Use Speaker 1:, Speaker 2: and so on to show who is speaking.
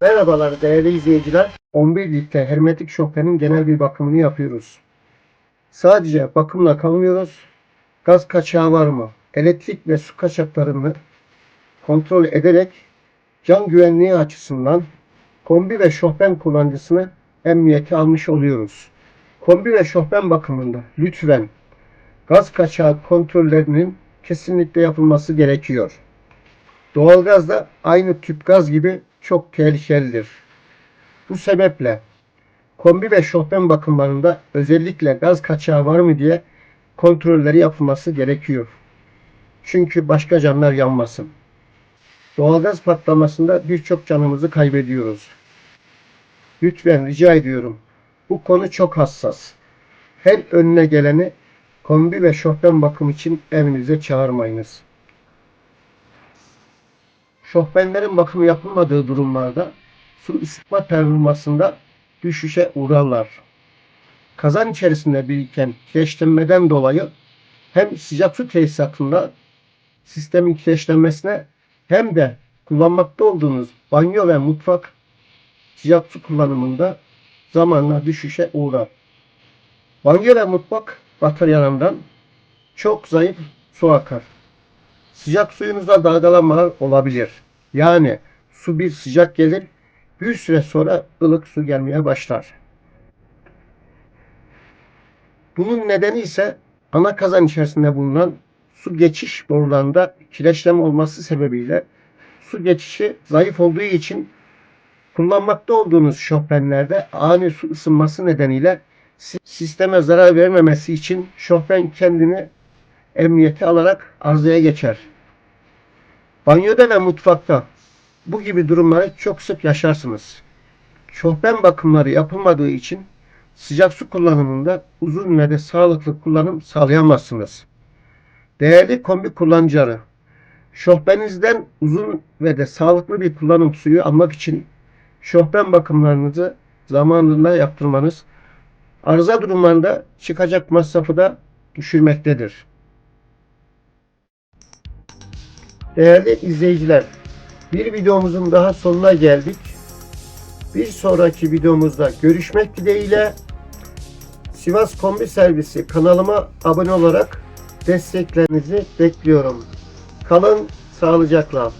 Speaker 1: Merhabalar değerli izleyiciler. 11 litre hermetik şofbenin genel bir bakımını yapıyoruz. Sadece bakımla kalmıyoruz. Gaz kaçağı var mı? Elektrik ve su kaçaklarını kontrol ederek can güvenliği açısından kombi ve şofben kullanıcısını emniyete almış oluyoruz. Kombi ve şofben bakımında lütfen gaz kaçağı kontrollerinin kesinlikle yapılması gerekiyor. Doğalgaz da aynı tüp gaz gibi çok tehlikelidir. Bu sebeple kombi ve şofben bakımlarında özellikle gaz kaçağı var mı diye kontrolleri yapılması gerekiyor. Çünkü başka canlar yanmasın. Doğalgaz patlamasında birçok canımızı kaybediyoruz. Lütfen rica ediyorum. Bu konu çok hassas. Her önüne geleni kombi ve şofben bakım için evinize çağırmayınız. Şofbenlerin bakımı yapılmadığı durumlarda su ısıtma performansında düşüşe uğrarlar. Kazan içerisinde biriken kireçlenmeden dolayı hem sıcak su tesisatında sistemin kireçlenmesine hem de kullanmakta olduğunuz banyo ve mutfak sıcak su kullanımında zamanla düşüşe uğrar. Banyo ve mutfak bataryalarından çok zayıf su akar. Sıcak suyunuzda dalgalanmalar olabilir. Yani su bir sıcak gelir, bir süre sonra ılık su gelmeye başlar. Bunun nedeni ise ana kazan içerisinde bulunan su geçiş borularında kireçleme olması sebebiyle su geçişi zayıf olduğu için kullanmakta olduğunuz şofbenlerde ani su ısınması nedeniyle si- sisteme zarar vermemesi için şofben kendini emniyete alarak arızaya geçer. Banyoda ve mutfakta bu gibi durumları çok sık yaşarsınız. Şofben bakımları yapılmadığı için sıcak su kullanımında uzun ve de sağlıklı kullanım sağlayamazsınız. Değerli kombi kullanıcıları, şofbenizden uzun ve de sağlıklı bir kullanım suyu almak için şofben bakımlarınızı zamanında yaptırmanız arıza durumlarında çıkacak masrafı da düşürmektedir. Değerli izleyiciler, bir videomuzun daha sonuna geldik. Bir sonraki videomuzda görüşmek dileğiyle Sivas Kombi Servisi kanalıma abone olarak desteklerinizi bekliyorum. Kalın sağlıcakla.